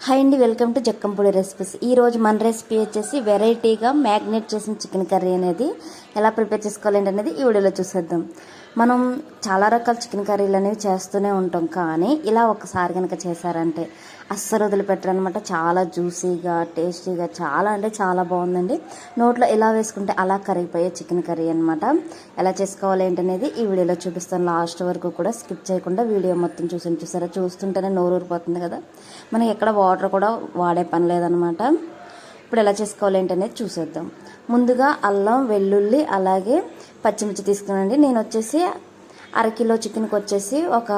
Hi అండి welcome to Jakkampudi recipes ఈ రోజు మన రెసిపీ వచ్చేసి వెరైటీగా మ్యాగ్నేట్ చేసిన చికెన్ కర్రీ అనేది ఎలా ప్రిపేర్ చేసుకోవాలండి అనేది ఈ వీడియోలో చూసేద్దాం. మనం చాలా రకాల చికెన్ కర్రీలు అనేవి చేస్తూనే ఉంటాం కానీ ఇలా ఒకసారి కనుక చేశారంటే అస్సలు వదిలిపెట్టరనమాట. చాలా జ్యూసీగా టేస్టీగా చాలా అంటే చాలా బాగుందండి. నోట్లో ఎలా వేసుకుంటే అలా కరిగిపోయే చికెన్ కర్రీ అనమాట ఎలా చేసుకోవాలి ఏంటనేది ఈ వీడియోలో చూపిస్తాను. లాస్ట్ వరకు కూడా స్కిప్ చేయకుండా వీడియో మొత్తం చూసి చూసారా? చూస్తుంటేనే నోరు ఊరిపోతుంది కదా. మనకి ఎక్కడ వాటర్ కూడా వాడే పని లేదనమాట. ఇప్పుడు ఎలా చేసుకోవాలి ఏంటనేది చూసేద్దాం. ముందుగా అల్లం వెల్లుల్లి అలాగే పచ్చిమిర్చి తీసుకున్నానండి. నేను వచ్చేసి అరకిలో చికెన్కి వచ్చేసి ఒక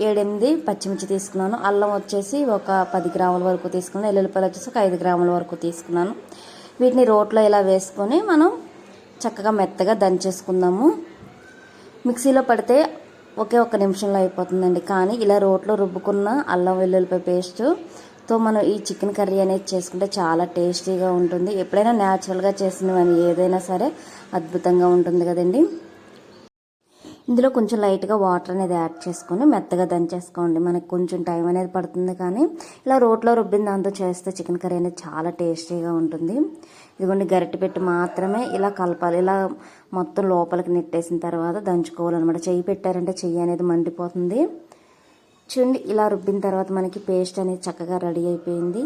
ఏడెనిమిది పచ్చిమిర్చి తీసుకున్నాను. అల్లం వచ్చేసి ఒక పది గ్రాముల వరకు తీసుకున్నాను. ఎల్లుల్లిపాయలు వచ్చేసి ఒక ఐదు గ్రాముల వరకు తీసుకున్నాను. వీటిని రోట్లో ఇలా వేసుకొని మనం చక్కగా మెత్తగా దంచేసుకుందాము. మిక్సీలో పడితే ఒకే ఒక్క నిమిషంలో అయిపోతుందండి. కానీ ఇలా రోట్లో రుబ్బుకున్న అల్లం వెల్లుల్లిపాయ పేస్ట్తో మనం ఈ చికెన్ కర్రీ అనేది చేసుకుంటే చాలా టేస్టీగా ఉంటుంది. ఎప్పుడైనా న్యాచురల్గా చేసినవని ఏదైనా సరే అద్భుతంగా ఉంటుంది కదండి. ఇందులో కొంచెం లైట్గా వాటర్ అనేది యాడ్ చేసుకొని మెత్తగా దంచేసుకోండి. మనకి కొంచెం టైం అనేది పడుతుంది కానీ ఇలా రోట్లో రుబ్బిన దాంతో చేస్తే చికెన్ కర్రీ అనేది చాలా టేస్టీగా ఉంటుంది. ఇదిగోండి గరిటె పెట్టి మాత్రమే ఇలా కలపాలి. ఇలా మొత్తం లోపలికి నెట్టేసిన తర్వాత దంచుకోవాలన్నమాట. చెయ్యి పెట్టారంటే చెయ్యి అనేది మండిపోతుంది. చూడండి ఇలా రుబ్బిన తర్వాత మనకి పేస్ట్ అనేది చక్కగా రెడీ అయిపోయింది.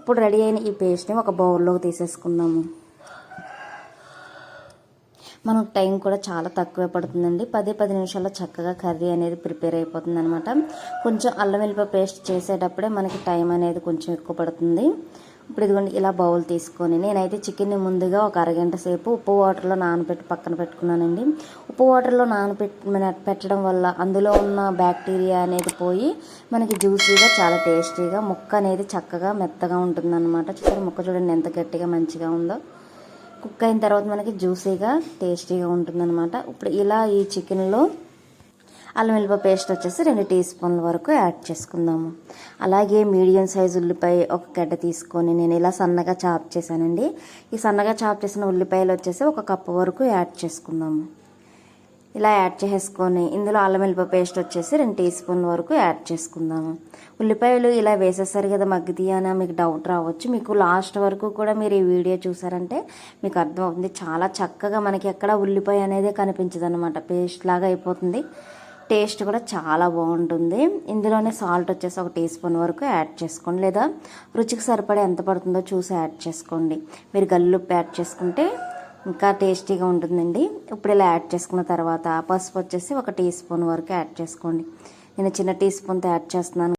ఇప్పుడు రెడీ అయిన ఈ పేస్ట్ని ఒక బౌల్లోకి తీసేసుకుందాము. మనకు టైం కూడా చాలా తక్కువే పడుతుందండి. పదే పది నిమిషాల్లో చక్కగా కర్రీ అనేది ప్రిపేర్ అయిపోతుంది అనమాట కొంచెం అల్లం వెల్లిపాయ పేస్ట్ చేసేటప్పుడే మనకి టైం అనేది కొంచెం ఎక్కువ పడుతుంది. ఇప్పుడు ఇదిగోండి ఇలా బౌల్ తీసుకొని నేనైతే చికెన్ని ముందుగా ఒక అరగంట సేపు ఉప్పు వాటర్లో నానబెట్టి పక్కన పెట్టుకున్నానండి. ఉప్పు వాటర్లో నానబెట్టి పెట్టడం వల్ల అందులో ఉన్న బ్యాక్టీరియా అనేది పోయి మనకి జ్యూసీగా చాలా టేస్టీగా ముక్క అనేది చక్కగా మెత్తగా ఉంటుందన్నమాట. చూసారు ముక్క చూడండి ఎంత గట్టిగా మంచిగా ఉందో. కుక్ అయిన తర్వాత మనకి జ్యూసీగా టేస్టీగా ఉంటుందన్నమాట. ఇప్పుడు ఇలా ఈ చికెన్లో అల్లం వెల్లిపాయ పేస్ట్ వచ్చేసి రెండు టీ స్పూన్ల వరకు యాడ్ చేసుకుందాము. అలాగే మీడియం సైజ్ ఉల్లిపాయ ఒక గడ్డ తీసుకొని నేను ఇలా సన్నగా చాప్ చేశానండి. ఈ సన్నగా చాప్ చేసిన ఉల్లిపాయలు వచ్చేసి ఒక కప్పు వరకు యాడ్ చేసుకుందాము. ఇలా యాడ్ చేసుకొని ఇందులో అల్లం వెల్లిపాయ పేస్ట్ వచ్చేసి రెండు టీ స్పూన్ల వరకు యాడ్ చేసుకుందాము. ఉల్లిపాయలు ఇలా వేసేసరి కదా మగ్గిది అని మీకు డౌట్ రావచ్చు. మీకు లాస్ట్ వరకు కూడా మీరు ఈ వీడియో చూసారంటే మీకు అర్థమవుతుంది. చాలా చక్కగా మనకి ఎక్కడ ఉల్లిపాయ అనేది కనిపించదు అనమాట పేస్ట్ లాగా అయిపోతుంది. టేస్ట్ కూడా చాలా బాగుంటుంది. ఇందులోనే సాల్ట్ వచ్చేసి ఒక టీ స్పూన్ వరకు యాడ్ చేసుకోండి. లేదా రుచికి సరిపడే ఎంత పడుతుందో చూసి యాడ్ చేసుకోండి. మీరు గల్లుప్పు యాడ్ చేసుకుంటే ఇంకా టేస్టీగా ఉంటుందండి. ఇప్పుడు ఇలా యాడ్ చేసుకున్న తర్వాత పసుపు వచ్చేసి ఒక టీ స్పూన్ వరకు యాడ్ చేసుకోండి. నేను చిన్న టీ స్పూన్తో యాడ్ చేస్తున్నాను.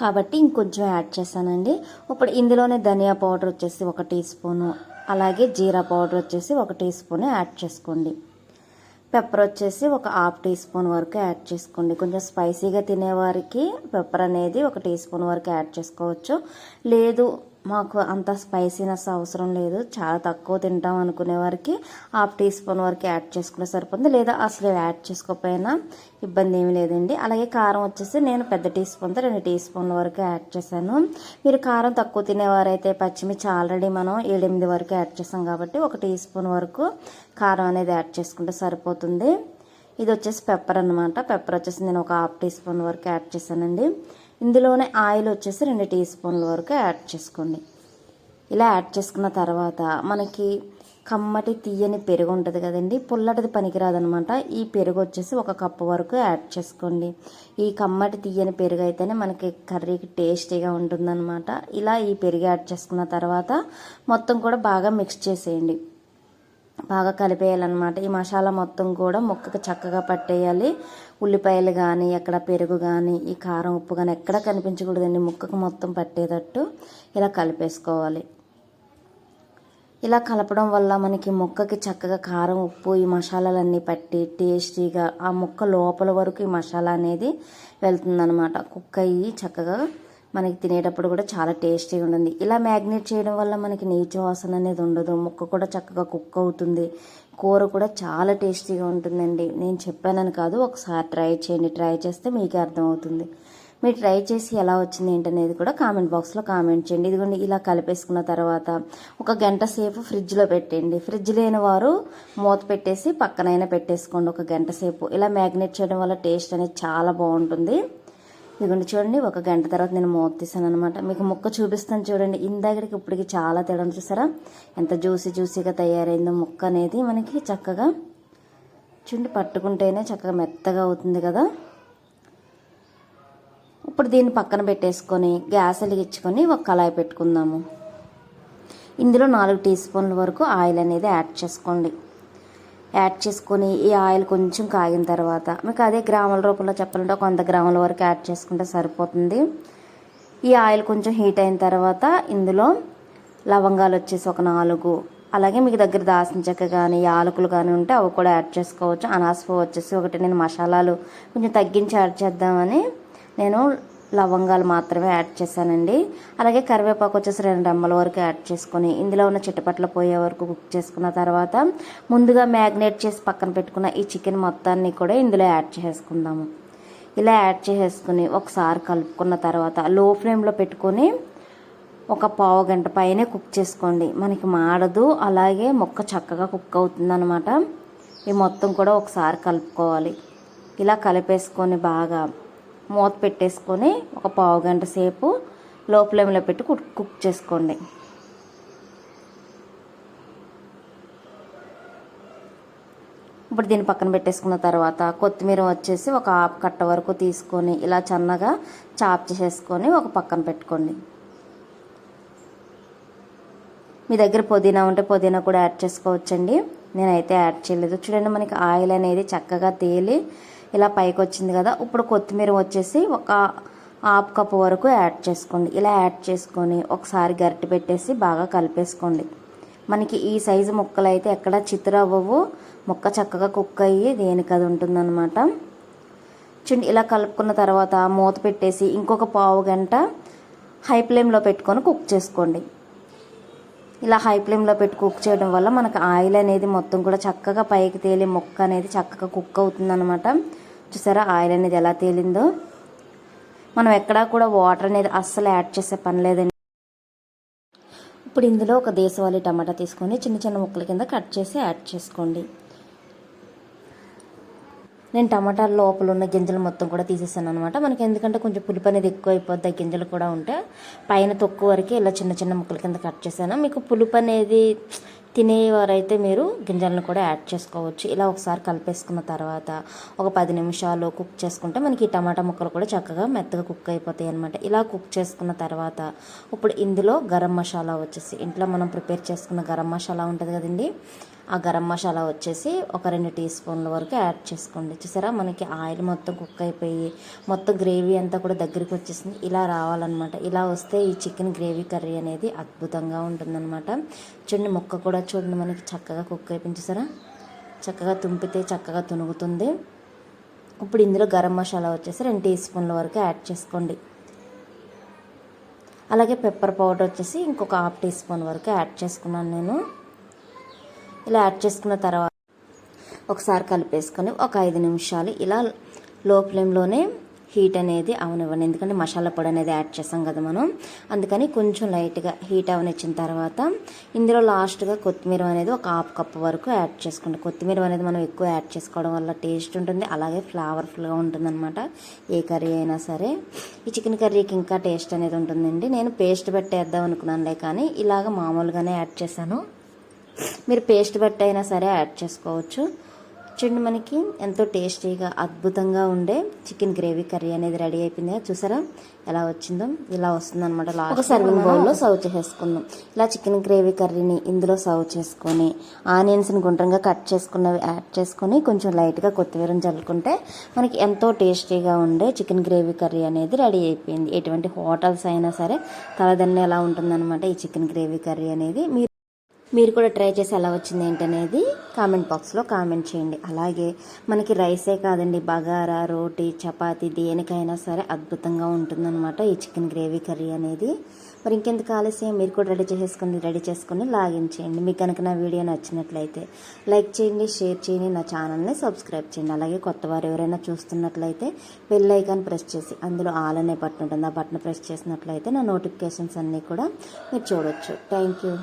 కాబట్టి ఇంకొంచెం యాడ్ చేశానండి. ఇప్పుడు ఇందులోనే ధనియా పౌడర్ వచ్చేసి ఒక టీ స్పూను అలాగే జీరా పౌడర్ వచ్చేసి ఒక టీ స్పూన్ యాడ్ చేసుకోండి. పెప్పర్ వచ్చేసి ఒక హాఫ్ టీ స్పూన్ వరకు యాడ్ చేసుకోండి. కొంచెం స్పైసీగా తినేవారికి పెప్పర్ అనేది ఒక టీ స్పూన్ వరకు యాడ్ చేసుకోవచ్చు. లేదు మాకు అంత స్పైసీనెస్ అవసరం లేదు. చాలా తక్కువ తింటాం అనుకునే వారికి హాఫ్ టీ స్పూన్ వరకు యాడ్ చేసుకుంటే సరిపోతుంది. లేదా అసలు యాడ్ చేసుకోకపోయినా ఇబ్బంది ఏమీ లేదండి. అలాగే కారం వచ్చేసి నేను పెద్ద టీ స్పూన్తో రెండు టీ స్పూన్ల వరకు యాడ్ చేశాను. మీరు కారం తక్కువ తినేవారైతే పచ్చిమిర్చి ఆల్రెడీ మనం ఏడెనిమిది వరకు యాడ్ చేసాం కాబట్టి ఒక టీ స్పూన్ వరకు కారం అనేది యాడ్ చేసుకుంటే సరిపోతుంది. ఇది వచ్చేసి పెప్పర్ అనమాట పెప్పర్ వచ్చేసి నేను ఒక హాఫ్ టీ స్పూన్ వరకు యాడ్ చేశానండి. ఇందులోనే ఆయిల్ వచ్చేసి రెండు టీ స్పూన్ల వరకు యాడ్ చేసుకోండి. ఇలా యాడ్ చేసుకున్న తర్వాత మనకి కమ్మటి తీయని పెరుగు ఉంటుంది కదండి పుల్లటిది పనికిరాదనమాట. ఈ పెరుగు వచ్చేసి ఒక కప్పు వరకు యాడ్ చేసుకోండి. ఈ కమ్మటి తీయని పెరుగు అయితేనే మనకి కర్రీకి టేస్టీగా ఉంటుందన్నమాట ఇలా ఈ పెరుగు యాడ్ చేసుకున్న తర్వాత మొత్తం కూడా బాగా మిక్స్ చేసేయండి. బాగా కలిపేయాలన్నమాట. ఈ మసాలా మొత్తం కూడా ముక్కకి చక్కగా పట్టేయాలి. ఉల్లిపాయలు కానీ ఎక్కడ పెరుగు కానీ ఈ కారం ఉప్పు కానీ ఎక్కడ కనిపించకూడదండి. ముక్కకు మొత్తం పట్టేటట్టు ఇలా కలిపేసుకోవాలి. ఇలా కలపడం వల్ల మనకి ముక్కకి చక్కగా కారం ఉప్పు ఈ మసాలాలన్నీ పట్టి టేస్టీగా ఆ ముక్క లోపల వరకు ఈ మసాలా అనేది వెళ్తుందనమాట కుక్క అయ్యి చక్కగా మనకి తినేటప్పుడు కూడా చాలా టేస్టీగా ఉంటుంది. ఇలా మ్యాగ్నేట్ చేయడం వల్ల మనకి నీచు వాసన అనేది ఉండదు. ముక్క కూడా చక్కగా కుక్ అవుతుంది. కూర కూడా చాలా టేస్టీగా ఉంటుందండి. నేను చెప్పానని కాదు ఒకసారి ట్రై చేయండి. ట్రై చేస్తే మీకే అర్థమవుతుంది. మీరు ట్రై చేసి ఎలా వచ్చింది ఏంటనేది కూడా కామెంట్ బాక్స్లో కామెంట్ చేయండి. ఇదిగోండి ఇలా కలిపేసుకున్న తర్వాత ఒక గంట సేపు ఫ్రిడ్జ్లో పెట్టండి. ఫ్రిడ్జ్ లేని వారు మూత పెట్టేసి పక్కనైనా పెట్టేసుకోండి ఒక గంట సేపు. ఇలా మ్యాగ్నేట్ చేయడం వల్ల టేస్ట్ అనేది చాలా బాగుంటుంది. ఇదిగోండి చూడండి ఒక గంట తర్వాత నేను మూత తీసాను అనమాట మీకు ముక్క చూపిస్తాను చూడండి. ఇందాకడికి ఇప్పటికి చాలా తేడా ఉంది చూసారా? ఎంత జ్యూసీ జ్యూసీగా తయారైందో ముక్క అనేది మనకి చక్కగా చూడండి పట్టుకుంటేనే చక్కగా మెత్తగా అవుతుంది కదా. ఇప్పుడు దీన్ని పక్కన పెట్టేసుకొని గ్యాస్ వెలిగించుకొని ఒక కళాయి పెట్టుకుందాము. ఇందులో నాలుగు టీ స్పూన్ల వరకు ఆయిల్ అనేది యాడ్ చేసుకోండి. యాడ్ చేసుకొని ఈ ఆయిల్ కొంచెం కాగిన తర్వాత మీకు అదే గ్రాముల రూపంలో చెప్పాలంటే ఒక వంద గ్రాముల వరకు యాడ్ చేసుకుంటే సరిపోతుంది. ఈ ఆయిల్ కొంచెం హీట్ అయిన తర్వాత ఇందులో లవంగాలు వచ్చేసి ఒక నాలుగు అలాగే మీకు దగ్గర దాసిన చెక్క కానీ యాలకులు కానీ ఉంటే అవి కూడా యాడ్ చేసుకోవచ్చు. అనాసపు వచ్చేసి ఒకటి నేను మసాలాలు కొంచెం తగ్గించి యాడ్ చేద్దామని నేను లవంగాలు మాత్రమే యాడ్ చేశానండి. అలాగే కరివేపాకు వచ్చేసి రెండు రెమ్మల వరకు యాడ్ చేసుకొని ఇందులో ఉన్న చిట్టపట్ల పోయే వరకు కుక్ చేసుకున్న తర్వాత ముందుగా మ్యాగ్నేట్ చేసి పక్కన పెట్టుకున్న ఈ చికెన్ మొత్తాన్ని కూడా ఇందులో యాడ్ చేసుకుందాము ఇలా యాడ్ చేసేసుకుని ఒకసారి కలుపుకున్న తర్వాత లో ఫ్లేమ్లో పెట్టుకొని ఒక పావు గంట పైనే కుక్ చేసుకోండి. మనకి మాడదు అలాగే మొక్క చక్కగా కుక్ అవుతుంది అనమాట ఈ మొత్తం కూడా ఒకసారి కలుపుకోవాలి. ఇలా కలిపేసుకొని బాగా మూత పెట్టేసుకొని ఒక పావు గంట సేపు లో ఫ్లేమ్లో పెట్టి కుక్ కుక్ చేసుకోండి. ఇప్పుడు దీన్ని పక్కన పెట్టేసుకున్న తర్వాత కొత్తిమీర వచ్చేసి ఒక ఆపు కట్ట వరకు తీసుకొని ఇలా చన్నగా చాప్ చేసేసుకొని ఒక పక్కన పెట్టుకోండి. మీ దగ్గర పుదీనా ఉంటే పుదీనా కూడా యాడ్ చేసుకోవచ్చండి. నేనైతే యాడ్ చేయలేదు. చూడండి మనకి ఆయిల్ అనేది చక్కగా తేలి ఇలా పైకి వచ్చింది కదా ఇప్పుడు కొత్తిమీర వచ్చేసి ఒక హాఫ్ కప్ వరకు యాడ్ చేసుకోండి. ఇలా యాడ్ చేసుకొని ఒకసారి గరిటె పెట్టేసి బాగా కలిపేసుకోండి. మనకి ఈ సైజు ముక్కలు అయితే ఎక్కడ చిత్రవ్వవు. ముక్క చక్కగా కుక్ అయ్యి దేనికి అది ఉంటుందన్నమాట. చూడండి ఇలా కలుపుకున్న తర్వాత మూత పెట్టేసి ఇంకొక పావు గంట హై ఫ్లేమ్లో పెట్టుకొని కుక్ చేసుకోండి. ఇలా హై ఫ్లేమ్లో పెట్టి కుక్ చేయడం వల్ల మనకు ఆయిల్ అనేది మొత్తం కూడా చక్కగా పైకి తేలి ముక్క అనేది చక్కగా కుక్ అవుతుంది అనమాట చూసారా? ఆయిల్ అనేది ఎలా తేలిందో. మనం ఎక్కడా కూడా వాటర్ అనేది అస్సలు యాడ్ చేసే పని లేదండి. ఇప్పుడు ఇందులో ఒక దేశవాళీ టమాటా తీసుకొని చిన్న చిన్న ముక్కల కింద కట్ చేసి యాడ్ చేసుకోండి. నేను టమాటాల లోపల ఉన్న గింజలు మొత్తం కూడా తీసేసాను అనమాట మనకి ఎందుకంటే కొంచెం పులుపు అనేది ఎక్కువ అయిపోద్ది గింజలు కూడా ఉంటే. పైన తొక్కు వరకు ఇలా చిన్న చిన్న ముక్కల కింద కట్ చేశాను. మీకు పులుపు అనేది తినేవారైతే మీరు గింజలను కూడా యాడ్ చేసుకోవచ్చు. ఇలా ఒకసారి కలిపేసుకున్న తర్వాత ఒక పది నిమిషాలు కుక్ చేసుకుంటే మనకి ఈ టమాటా ముక్కలు కూడా చక్కగా మెత్తగా కుక్ అయిపోతాయి అనమాట ఇలా కుక్ చేసుకున్న తర్వాత ఇప్పుడు ఇందులో గరం మసాలా వచ్చేసి ఇంట్లో మనం ప్రిపేర్ చేసుకున్న గరం మసాలా ఉంటుంది కదండి ఆ గరం మసాలా వచ్చేసి ఒక రెండు టీ స్పూన్ల వరకు యాడ్ చేసుకోండి. చూసారా? మనకి ఆయిల్ మొత్తం కుక్ అయిపోయి మొత్తం గ్రేవీ అంతా కూడా దగ్గరికి వచ్చేసింది. ఇలా రావాలన్నమాట. ఇలా వస్తే ఈ చికెన్ గ్రేవీ కర్రీ అనేది అద్భుతంగా ఉంటుందన్నమాట. చూడండి ముక్క కూడా చూడండి మనకి చక్కగా కుక్ అయిపోయింది. చూసారా? చక్కగా తుంపితే చక్కగా తునుగుతుంది. ఇప్పుడు ఇందులో గరం మసాలా వచ్చేసి రెండు టీ స్పూన్ల వరకు యాడ్ చేసుకోండి. అలాగే పెప్పర్ పౌడర్ వచ్చేసి ఇంకొక హాఫ్ టీ స్పూన్ వరకు యాడ్ చేసుకున్నాను నేను. ఇలా యాడ్ చేసుకున్న తర్వాత ఒకసారి కలిపేసుకొని ఒక ఐదు నిమిషాలు ఇలా లో ఫ్లేమ్లోనే హీట్ అనేది అవనివ్వండి. ఎందుకంటే మసాలా పొడి అనేది యాడ్ చేసాం కదా మనం. అందుకని కొంచెం లైట్గా హీట్ అవనిచ్చిన తర్వాత ఇందులో లాస్ట్గా కొత్తిమీర అనేది ఒక హాఫ్ కప్ వరకు యాడ్ చేసుకోండి కొత్తిమీర అనేది మనం ఎక్కువ యాడ్ చేసుకోవడం వల్ల టేస్ట్ ఉంటుంది. అలాగే ఫ్లేవర్ఫుల్గా ఉంటుందన్నమాట. ఏ కర్రీ అయినా సరే. ఈ చికెన్ కర్రీకి ఇంకా టేస్ట్ అనేది ఉంటుందండి. నేను పేస్ట్ పెట్టేద్దాం అనుకున్నానులే కానీ ఇలాగ మామూలుగానే యాడ్ చేశాను. మీరు పేస్ట్ బట్టి అయినా సరే యాడ్ చేసుకోవచ్చు. చూడండి మనకి ఎంతో టేస్టీగా అద్భుతంగా ఉండే చికెన్ గ్రేవీ కర్రీ అనేది రెడీ అయిపోయింది చూసారా? ఎలా వచ్చిందో? ఇలా వస్తుంది అనమాట ఒక సర్వింగ్ బౌల్లో సర్వ్ చేసేసుకుందాం. ఇలా చికెన్ గ్రేవీ కర్రీని ఇందులో సర్వ్ చేసుకొని ఆనియన్స్ని గుండ్రంగా కట్ చేసుకున్నవి యాడ్ చేసుకొని కొంచెం లైట్గా కొత్తిమీరని చల్లుకుంటే మనకి ఎంతో టేస్టీగా ఉండే చికెన్ గ్రేవీ కర్రీ అనేది రెడీ అయిపోయింది. ఎటువంటి హోటల్స్ అయినా సరే తలదన్నే ఎలా ఉంటుందన్నమాట ఈ చికెన్ గ్రేవీ కర్రీ అనేది. మీరు మీరు కూడా ట్రై చేసి ఎలా వచ్చింది ఏంటనేది కామెంట్ బాక్స్లో కామెంట్ చేయండి. అలాగే మనకి రైసే కాదండి బగారా రోటీ చపాతి దేనికైనా సరే అద్భుతంగా ఉంటుందన్నమాట ఈ చికెన్ గ్రేవీ కర్రీ అనేది. మరి ఇంకెందుకు ఆలస్యం? మీరు కూడా రెడీ చేసేసుకుని రెడీ చేసుకుని లాగిన్ చేయండి. మీకు కనుక నా వీడియో నచ్చినట్లయితే లైక్ చేయండి షేర్ చేయండి నా ఛానల్ని సబ్స్క్రైబ్ చేయండి. అలాగే కొత్త వారు ఎవరైనా చూస్తున్నట్లయితే బెల్ ఐకాన్ ప్రెస్ చేసి అందులో ఆల్ అనే బటన్ ఉంటుంది. ఆ బటన్ ప్రెస్ చేసినట్లయితే నా నోటిఫికేషన్స్ అన్నీ కూడా మీరు చూడొచ్చు. Thank you.